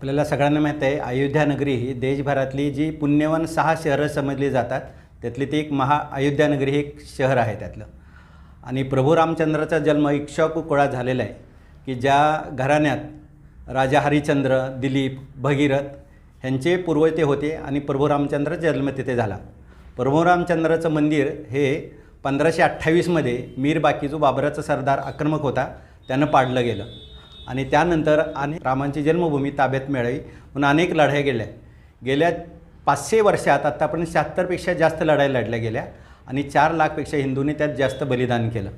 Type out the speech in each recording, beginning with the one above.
आपल्याला सगळ्यांना माहीत आहे अयोध्या नगरी ही देशभरातली जी पुण्यवान सहा शहरं समजली जातात त्यातली ती एक महा अयोध्या नगरी हे एक शहर आहे त्यातलं. आणि प्रभू रामचंद्राचा जन्म इक्ष्वाकू कुळात झालेला आहे की ज्या घराण्यात राजा हरिश्चंद्र दिलीप भगीरथ ह्यांचे पूर्वज ते होते आणि प्रभू रामचंद्र जन्म तिथे झाला. प्रभू रामचंद्राचं मंदिर हे पंधराशे अठ्ठावीसमध्ये मीर बाकीजू बाबराचा सरदार आक्रमक होता त्यानं पाडलं गेलं. आणि त्यानंतर आणि रामांची जन्मभूमी ताब्यात मिळावी म्हणून अनेक लढाई गेल्या. गेल्या पाचशे वर्षात आत्तापर्यंत शहात्तरपेक्षा जास्त लढाई लढल्या गेल्या आणि चार लाखपेक्षा हिंदूंनी त्यात जास्त बलिदान केलं.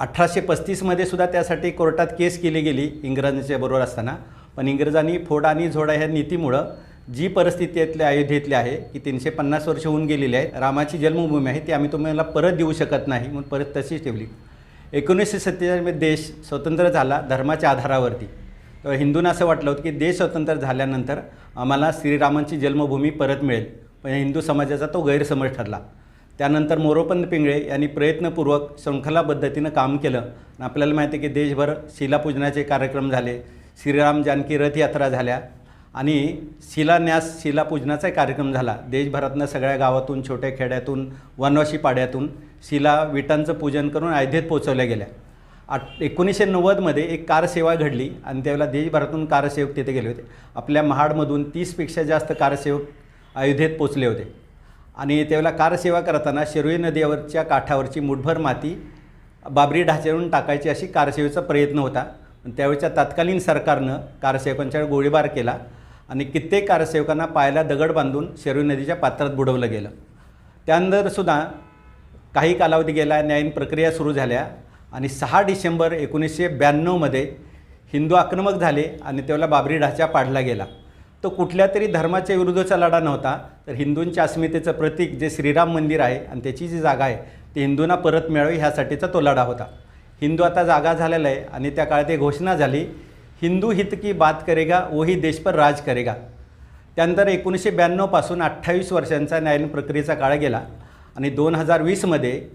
अठराशे पस्तीसमध्ये सुद्धा त्यासाठी कोर्टात केस केली गेली इंग्रजांच्या बरोबर असताना. पण इंग्रजांनी फोड आणि झोडा ह्या नीतीमुळं जी परिस्थिती यातल्या अयोध्येतली आहे की तीनशे पन्नास वर्ष होऊन गेलेली आहे रामाची जन्मभूमी आहे ती आम्ही तुम्हाला परत देऊ शकत नाही म्हणून परत तशीच ठेवली. एकोणीसशे सत्तेचाळीसमध्ये देश स्वतंत्र झाला धर्माच्या आधारावरती. तर हिंदूंना असं वाटलं होतं की देश स्वतंत्र झाल्यानंतर आम्हाला श्रीरामांची जन्मभूमी परत मिळेल. पण हिंदू समाजाचा तो गैरसमज ठरला. त्यानंतर मोरोपंत पिंगळे यांनी प्रयत्नपूर्वक शृंखला पद्धतीनं काम केलं. आणि आपल्याला माहिती आहे की देशभर शिलापूजनाचे कार्यक्रम झाले. श्रीराम जानकी रथयात्रा झाल्या. आणि शिलान्यास शिलापूजनाचा कार्यक्रम झाला. देशभरातनं सगळ्या गावातून छोट्या खेड्यातून वनवासी पाड्यातून शिला विटांचं पूजन करून अयोध्येत पोचवल्या गेल्या. आठ एकोणीसशे नव्वदमध्ये एक कारसेवा घडली आणि त्यावेळेला देशभरातून कारसेवक तिथे गेले होते. आपल्या महाडमधून तीसपेक्षा जास्त कारसेवक अयोध्येत पोचले होते. आणि त्यावेळेला कारसेवा करताना शिरोई नदीवरच्या काठावरची मुठभर माती बाबरी ढाच्यावरून टाकायची अशी कारसेवेचा प्रयत्न होता. पण त्यावेळच्या तत्कालीन सरकारनं कारसेवकांच्यावर गोळीबार केला. आणि कित्येक कारसेवकांना पायाला दगड बांधून शेरू नदीच्या पात्रात बुडवलं गेलं. त्यानंतरसुद्धा काही कालावधी गेला न्यायीन प्रक्रिया सुरू झाल्या आणि सहा डिसेंबर एकोणीसशे ब्याण्णवमध्ये हिंदू आक्रमक झाले आणि त्याला बाबरी ढाचा पाडला गेला. तो कुठल्या तरी धर्माच्या विरुद्धचा लढा नव्हता तर हिंदूंच्या अस्मितेचं प्रतीक जे श्रीराम मंदिर आहे आणि त्याची जी जागा आहे ती हिंदूंना परत मिळावी ह्यासाठीचा तो लढा होता. हिंदू आता जागा झालेला आहे आणि त्या काळात एक घोषणा झाली हिंदू हित की बात करेगा वही देश पर राज करेगा. त्यानंतर एकोणीसशे ब्याण्णवपासून अठ्ठावीस वर्षांचा न्यायालयीन प्रक्रियेचा काळ गेला. आणि दोन हजार वीसमध्ये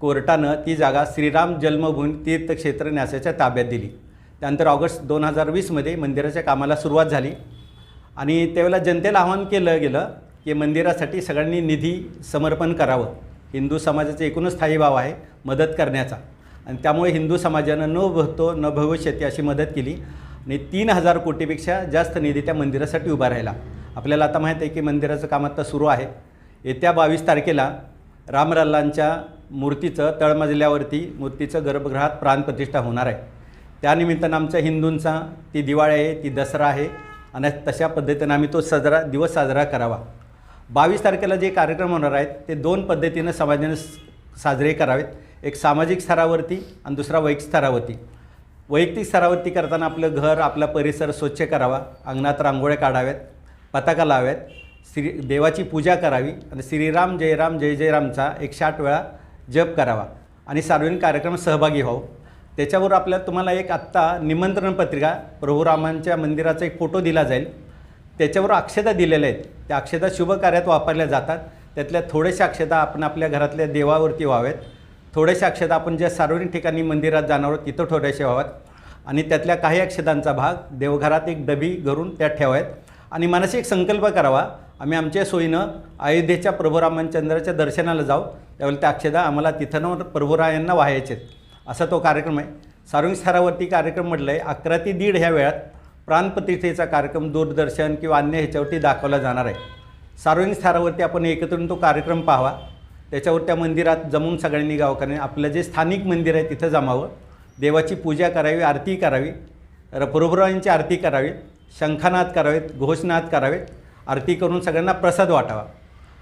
कोर्टानं ती जागा श्रीराम जन्मभूमी तीर्थक्षेत्र न्यासाच्या ताब्यात दिली. त्यानंतर ऑगस्ट दोन हजार वीसमध्ये मंदिराच्या कामाला सुरुवात झाली. आणि त्यावेळेला जनतेला आवाहन केलं गेलं की मंदिरासाठी सगळ्यांनी निधी समर्पण करावं. हिंदू समाजाचा एकूणच स्थायी भाव आहे मदत करण्याचा. आणि त्यामुळे हिंदू समाजानं न भवतो न भविष्यती अशी मदत केली. आणि तीन हजार कोटीपेक्षा जास्त निधी त्या मंदिरासाठी उभा राहिला. आपल्याला आता माहीत आहे की मंदिराचं काम आता सुरू आहे. येत्या बावीस तारखेला रामलल्लांच्या मूर्तीचं तळमजल्यावरती मूर्तीचं गर्भगृहात प्राणप्रतिष्ठा होणार आहे. त्यानिमित्तानं आमच्या हिंदूंचा ती दिवाळी आहे ती दसरा आहे आणि तशा पद्धतीनं आम्ही तो साजरा दिवस साजरा करावा. बावीस तारखेला जे कार्यक्रम होणार आहेत ते दोन पद्धतीनं समाजाने साजरे करावेत. एक सामाजिक स्तरावरती आणि दुसरा वैयक्तिक स्तरावरती. वैयक्तिक स्तरावरती करताना आपलं घर आपला परिसर स्वच्छ करावा अंगणात रांगोळ्या काढाव्यात पताका लाव्यात श्री देवाची पूजा करावी आणि श्रीराम जयराम जय जयरामचा एकशे आठ वेळा जप करावा आणि सार्वजनिक कार्यक्रम सहभागी व्हावं. त्याच्यावर आपल्या तुम्हाला एक आत्ता निमंत्रण पत्रिका प्रभुरामांच्या मंदिराचा एक फोटो दिला जाईल. त्याच्यावर अक्षता दिलेल्या आहेत. त्या अक्षता शुभ कार्यात वापरल्या जातात. त्यातल्या थोड्याशा अक्षता आपण आपल्या घरातल्या देवावरती व्हाव्यात थोड्याशा अक्षता आपण ज्या सार्वजनिक ठिकाणी मंदिरात जाणार आहोत तिथं थोड्याशा व्हाव्यात आणि त्यातल्या काही अक्षतांचा भाग देवघरात एक डबी घरून त्यात ठेवायत आणि मनाशी एक संकल्प करावा आम्ही आमच्या सोयीनं अयोध्येच्या प्रभू रामचंद्राच्या दर्शनाला जाऊ. त्यावेळेला त्या अक्षता आम्हाला तिथं न प्रभुरायांना व्हायचे. आहेत असा तो कार्यक्रम आहे. सार्वजनिक स्तरावरती कार्यक्रम म्हटलं आहे अकरा ते दीड ह्या वेळात प्राणप्रतिष्ठेचा कार्यक्रम दूरदर्शन किंवा अन्य ह्याच्यावरती दाखवला जाणार आहे. सार्वजनिक स्तरावरती आपण एकत्रून तो कार्यक्रम पाहावा. त्याच्यावर त्या मंदिरात जमून सगळ्यांनी गावकऱ्यांनी आपलं जे स्थानिक मंदिर आहे तिथं जमावं. देवाची पूजा करावी आरती करावी र आरती करावी शंखानाद करावेत घोषनाद करावेत आरती करून सगळ्यांना प्रसाद वाटावा.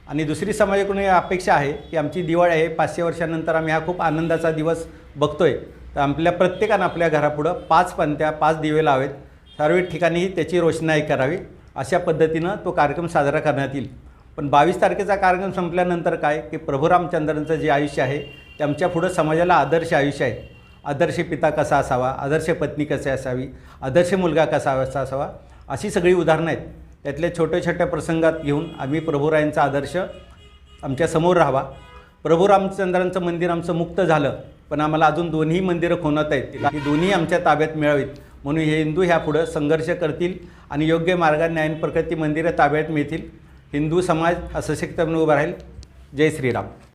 आणि दुसरी समाजाकडून ही अपेक्षा आहे की आमची दिवाळी आहे पाचशे वर्षानंतर आम्ही हा खूप आनंदाचा दिवस बघतोय. तर आपल्या प्रत्येकानं आपल्या घरापुढं पाच पंत्या पाच दिवे लावेत. सर्व ठिकाणीही त्याची रोषणाई करावी. अशा पद्धतीनं तो कार्यक्रम साजरा करण्यात येईल. पण बावीस तारखेचा कार्यक्रम संपल्यानंतर काय? की प्रभू रामचंद्रांचं जे आयुष्य आहे ते आमच्या पुढं समाजाला आदर्श आयुष्य आहे. आदर्श पिता कसा असावा? आदर्श पत्नी कशी असावी? आदर्श मुलगा कसा असा असावा? अशी सगळी उदाहरणं आहेत. त्यातल्या छोट्या छोट्या प्रसंगात घेऊन आम्ही प्रभुरायांचा आदर्श आमच्यासमोर राहावा. प्रभू रामचंद्रांचं मंदिर आमचं मुक्त झालं पण आम्हाला अजून दोन्ही मंदिरं खोनत आहेत. ही दोन्ही आमच्या ताब्यात मिळावीत. म्हणून हे हिंदू ह्या पुढं संघर्ष करतील आणि योग्य मार्गाने प्रकृती मंदिरं ताब्यात मिळतील. हिंदू समाज हा सशक्तपणे उभा राहील. जय श्रीराम.